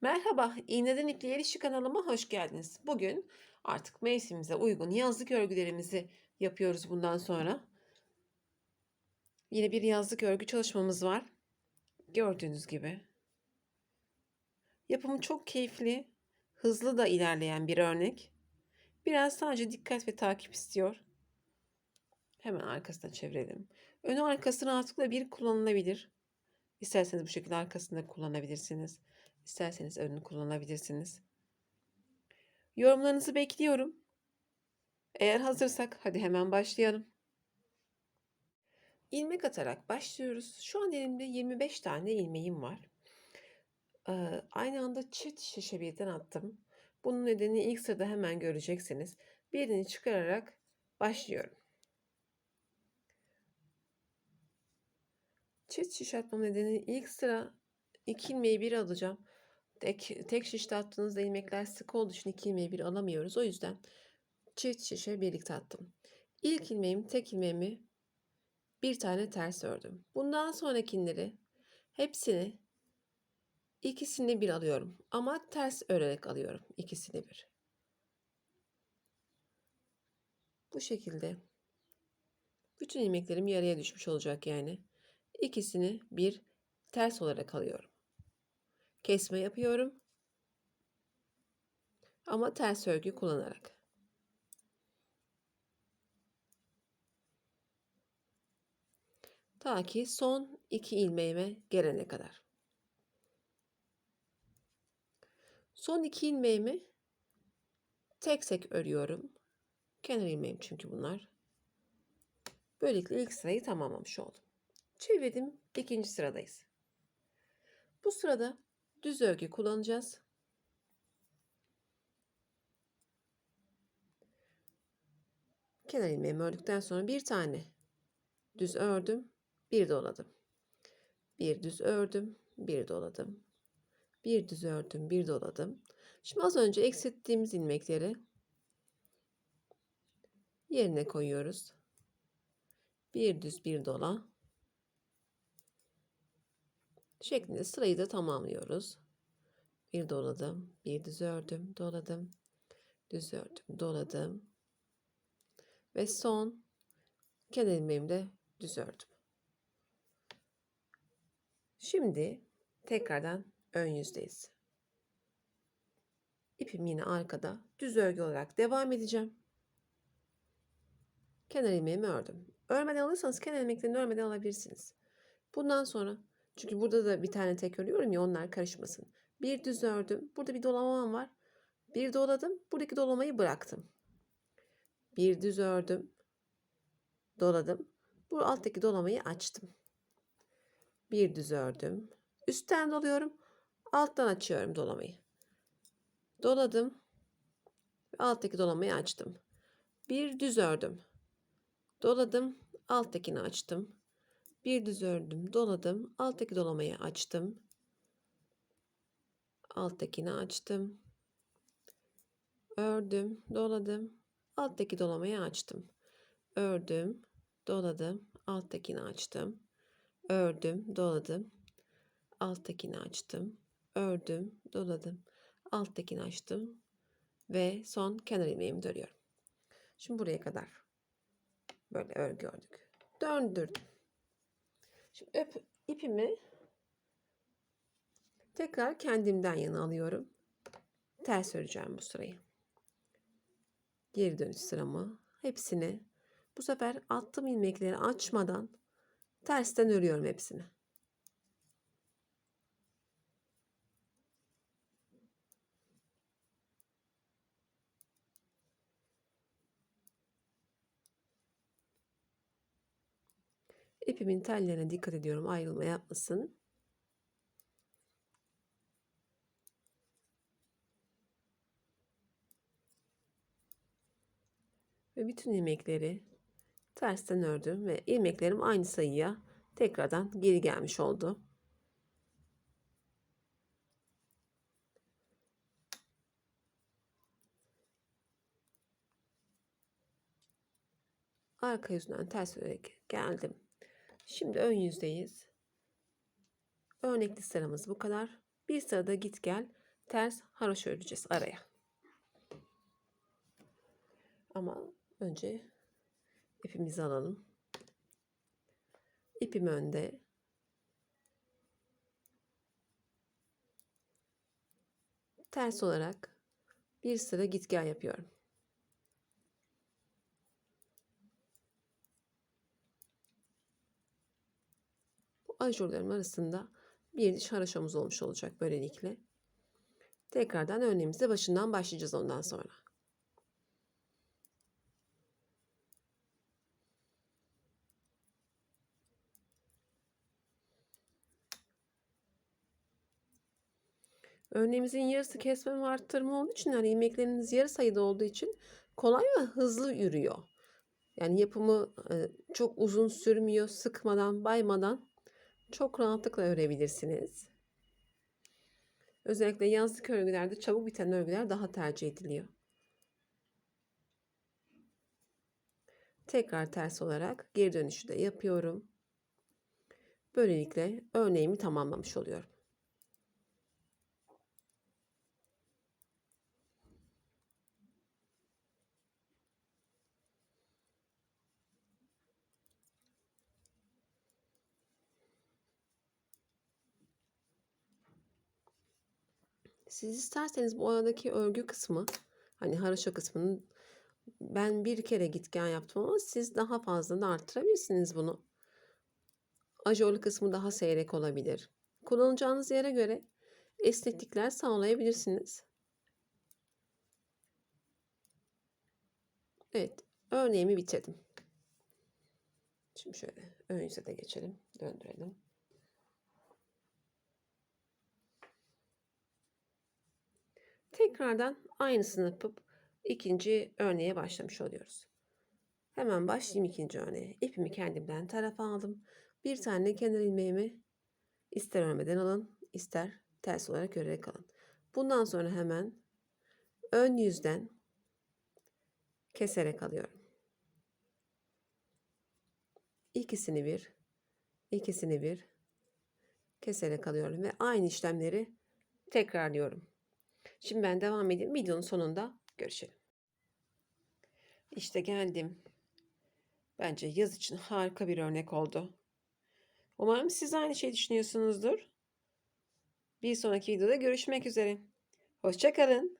Merhaba, İğneden İpliğe İşi kanalıma hoş geldiniz. Bugün artık mevsimimize uygun yazlık örgülerimizi yapıyoruz bundan sonra. Yine bir yazlık örgü çalışmamız var. Gördüğünüz gibi. Yapımı çok keyifli, hızlı da ilerleyen bir örnek. Biraz sadece dikkat ve takip istiyor. Hemen arkasına çevirelim. Önü arkası rahatlıkla bir kullanılabilir. İsterseniz bu şekilde arkasında kullanabilirsiniz. İsterseniz önünü kullanabilirsiniz. Yorumlarınızı bekliyorum. Eğer hazırsak hadi hemen başlayalım. İlmek atarak başlıyoruz. Şu an elimde 25 tane ilmeğim var. Ee, aynı anda çift şişe birden attım. Bunun nedeni ilk sırada hemen göreceksiniz. Birini çıkararak başlıyorum. Çift şiş atmam nedeni ilk sıra iki ilmeği bir alacağım. Tek, tek şişte attığınızda ilmekler sık olduğu için iki ilmeği bir alamıyoruz. O yüzden çift şişe birlikte attım. İlk ilmeğim tek ilmeğimi bir tane ters ördüm. Bundan sonrakileri hepsini ikisini bir alıyorum. Ama ters örerek alıyorum ikisini bir. Bu şekilde bütün ilmeklerim yarıya düşmüş olacak yani. İkisini bir ters olarak alıyorum. Kesme yapıyorum. Ama ters örgü kullanarak. Ta ki son iki ilmeğime gelene kadar. Son iki ilmeğimi tek tek örüyorum. Kenar ilmeğim çünkü bunlar. Böylelikle ilk sırayı tamamlamış oldum. Çevirdim. ikinci sıradayız. Bu sırada düz örgü kullanacağız. Kenar ilmeğimi ördükten sonra bir tane düz ördüm, bir doladım. Bir düz ördüm, bir doladım. Bir düz ördüm, bir doladım. Şimdi az önce eksilttiğimiz ilmekleri yerine koyuyoruz. Bir düz, bir dola şeklinde sırayı da tamamlıyoruz. Bir doladım, bir düz ördüm, doladım, düz ördüm, doladım ve son kenar ilmeğimde düz ördüm. Şimdi tekrardan ön yüzdeyiz. İpim yine arkada düz örgü olarak devam edeceğim. Kenar ilmeğimi ördüm. Örmeden alırsanız kenar ilmeklerini örmeden alabilirsiniz. Bundan sonra çünkü burada da bir tane tek örüyorum ya onlar karışmasın. Bir düz ördüm. Burada bir dolamam var. Bir doladım. Buradaki dolamayı bıraktım. Bir düz ördüm. Doladım. Bu alttaki dolamayı açtım. Bir düz ördüm. Üstten doluyorum. Alttan açıyorum dolamayı. Doladım. Alttaki dolamayı açtım. Bir düz ördüm. Doladım. Alttakini açtım. Bir düz ördüm, doladım. Alttaki dolamayı açtım. Alttakini açtım. Ördüm, doladım. Alttaki dolamayı açtım. Ördüm, doladım. Alttakini açtım. Ördüm, doladım. Alttakini açtım. Ördüm, doladım. Alttakini açtım. Ve son kenar ilmeğimi dörüyorum. Şimdi buraya kadar böyle örgü ördük. Döndürdüm. Şimdi öp, ipimi tekrar kendimden yana alıyorum. Ters öreceğim bu sırayı. Geri dönüş sıramı hepsini bu sefer attığım ilmekleri açmadan tersten örüyorum hepsini. İpimin tellerine dikkat ediyorum ayrılma yapmasın. Ve bütün ilmekleri tersten ördüm ve ilmeklerim aynı sayıya tekrardan geri gelmiş oldu. Arka yüzünden ters örerek geldim. Şimdi ön yüzdeyiz. Örnekli sıramız bu kadar. Bir sırada git gel ters haroşa öreceğiz araya. Ama önce ipimizi alalım. İpim önde. Ters olarak bir sıra git gel yapıyorum. Bu arasında bir diş haroşamız olmuş olacak böylelikle. Tekrardan örneğimize başından başlayacağız ondan sonra. Örneğimizin yarısı kesme ve arttırma olduğu için yani ilmekleriniz yarı sayıda olduğu için kolay ve hızlı yürüyor. Yani yapımı e, çok uzun sürmüyor, sıkmadan, baymadan çok rahatlıkla örebilirsiniz. Özellikle yazlık örgülerde çabuk biten örgüler daha tercih ediliyor. Tekrar ters olarak geri dönüşü de yapıyorum. Böylelikle örneğimi tamamlamış oluyorum. Siz isterseniz bu aradaki örgü kısmı hani haroşa kısmının ben bir kere gitgen yaptım ama siz daha fazla da arttırabilirsiniz bunu. Ajorlu kısmı daha seyrek olabilir. Kullanacağınız yere göre esneklikler sağlayabilirsiniz. Evet, örneğimi bitirdim. Şimdi şöyle ön yüze de geçelim, döndürelim. Tekrardan aynısını yapıp ikinci örneğe başlamış oluyoruz. Hemen başlayayım ikinci örneğe. İpimi kendimden tarafa aldım. Bir tane kenar ilmeğimi ister örmeden alın, ister ters olarak örerek alın. Bundan sonra hemen ön yüzden keserek alıyorum. İkisini bir, ikisini bir keserek alıyorum ve aynı işlemleri tekrarlıyorum. Şimdi ben devam edeyim. Videonun sonunda görüşelim. İşte geldim. Bence yaz için harika bir örnek oldu. Umarım siz aynı şey düşünüyorsunuzdur. Bir sonraki videoda görüşmek üzere. Hoşçakalın.